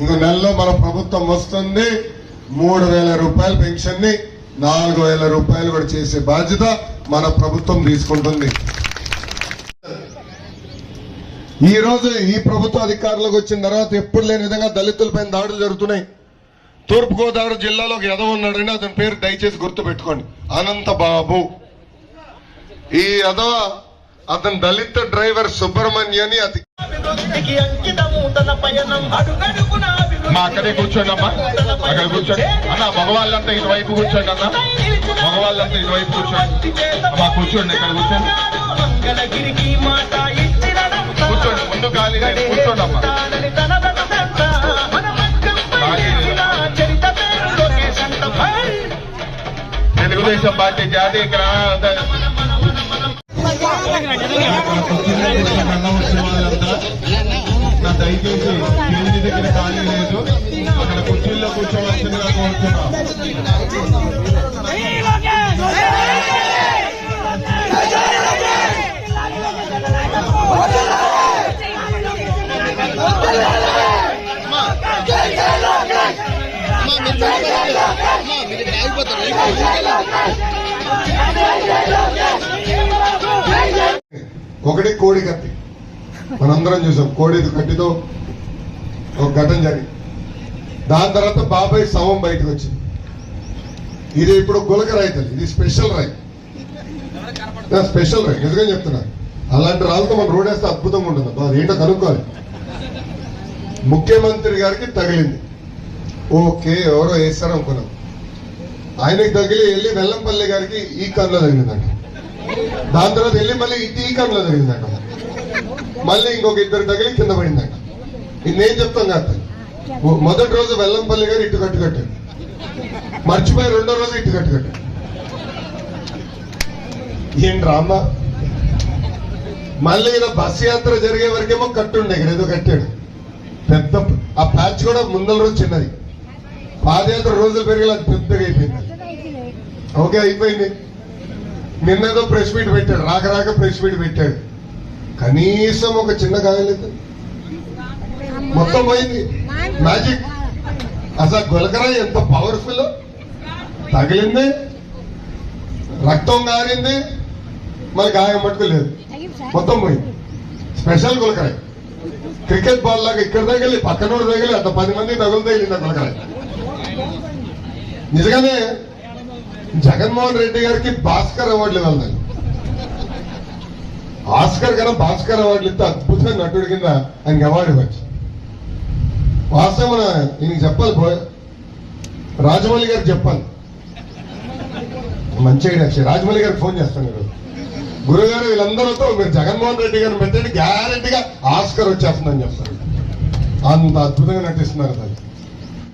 ఇంకో నెలలో మన ప్రభుత్వం వస్తుంది మూడు వేల రూపాయల పెన్షన్ని నాలుగు వేల రూపాయలు కూడా చేసే బాధ్యత మన ప్రభుత్వం తీసుకుంటుంది. ఈ రోజు ఈ ప్రభుత్వ అధికారులకు వచ్చిన తర్వాత ఎప్పుడు లేని విధంగా దళితులపైన దాడులు జరుగుతున్నాయి. తూర్పుగోదావరి జిల్లాలో ఒక యదవ ఉన్నాడండి అతని పేరు దయచేసి గుర్తు పెట్టుకోండి అనంత బాబు ఈ యదవ అతని దళిత డ్రైవర్ సుబ్రహ్మణ్యని అతి మా అక్కడే కూర్చోండి అమ్మా. అక్కడ కూర్చోండి. అన్న మగవాళ్ళంతా ఇటువైపు కూర్చోండి అన్న. మగవాళ్ళంతా ఇటువైపు కూర్చోండి. అమ్మా కూర్చోండి ఇక్కడ కూర్చోండి. కూర్చోండి ముందు ఖాళీగా కూర్చోండి అమ్మా. తెలుగుదేశం పార్టీ జాతీయ గ్రా- నా దయచేసి స్టేజీ దగ్గర ఖాళీ లేదు అక్కడ కుర్చీల్లో కూర్చోవలసిందిగా కోరుతున్నాం ఒకటి కోడి కత్తి. మనందరం చూసాం. కోడి కత్తితో ఒక ఘటన జరిగింది. దాని తర్వాత బాబాయ్ శవం బయటకు వచ్చింది. ఇది ఇప్పుడు గులక రైతులు. ఇది స్పెషల్ రైతు. స్పెషల్ రైట్ నిజంగా చెప్తున్నా. అలాంటి రాళ్ళతో మనం రోడ్ వేస్తే అద్భుతంగా ఉంటుంది. అది ఏంటో కనుక్కోవాలి. ముఖ్యమంత్రి గారికి తగిలింది. ఓకే ఎవరో వేస్తారు అనుకున్నాం ఆయనకి తగిలి వెళ్ళి వెల్లంపల్లి గారికి ఈ కన్నులో తగిలిందంట. దాని తర్వాత వెళ్ళి మళ్ళీ ఈ కన్నులో తగిలిందంట. మళ్ళీ ఇంకొక ఇద్దరు తగిలి కింద పడిందంట. ఇది నేను చెప్తాం కాదు. ఓ- మొదటి రోజు వెల్లంపల్లి గారు ఇటు కట్టు కట్టాడు మర్చిపోయి రెండో రోజు ఇటు కట్టు కట్టాడు ఏం రామ్మా మళ్ళీ ఈయన బస్ యాత్ర జరిగే వరకేమో కట్టుండే ఇక్కడ ఏదో కట్టాడు. పెద్ద ఆ ప్యాచ్ కూడా ముందల రోజు చిన్నది. పాదయాత్ర రోజులు పెరిగి అది పెద్దగా అయిపోయింది. ఓకే అయిపోయింది. నిన్నదో ప్రెస్ మీట్ పెట్టాడు రాక రాక ప్రెస్ మీట్ పెట్టాడు. కనీసం ఒక చిన్న గాయలేదు మొత్తం పోయింది. మ్యాజిక్ అసలు గులకరా ఎంత పవర్ఫుల్ తగిలింది. రక్తం గారింది. మరి గాయం మట్టుకు లేదు. మొత్తం పోయింది. స్పెషల్ గులకరాయ్. క్రికెట్ బాల్ లాగా ఇక్కడ తగిలి పక్కనోడు తగిలి అంత పది మంది తగులు తగిలింది ఆ గులకరాయ్. నిజంగానే జగన్మోహన్ రెడ్డి గారికి భాస్కర్ అవార్డులు ఇవ్వాలి. ఆస్కర్ కన్నా భాస్కర్ అవార్డులు ఇస్తే అద్భుతమైన నటుడి కింద ఆయనకి అవార్డు ఇవ్వచ్చు. వాస్తవం మన ఈయనకి చెప్పాలి రాజమౌళి గారికి చెప్పాలి. మంచి ఐడియా రాజమౌళి గారికి ఫోన్ చేస్తాను మీరు గురుగారు వీళ్ళందరితో మీరు జగన్మోహన్ రెడ్డి గారిని పెట్టండి గ్యారెంటీగా ఆస్కర్ వచ్చేస్తుందని చెప్తారు అంత అద్భుతంగా నటిస్తున్నారు తల్లి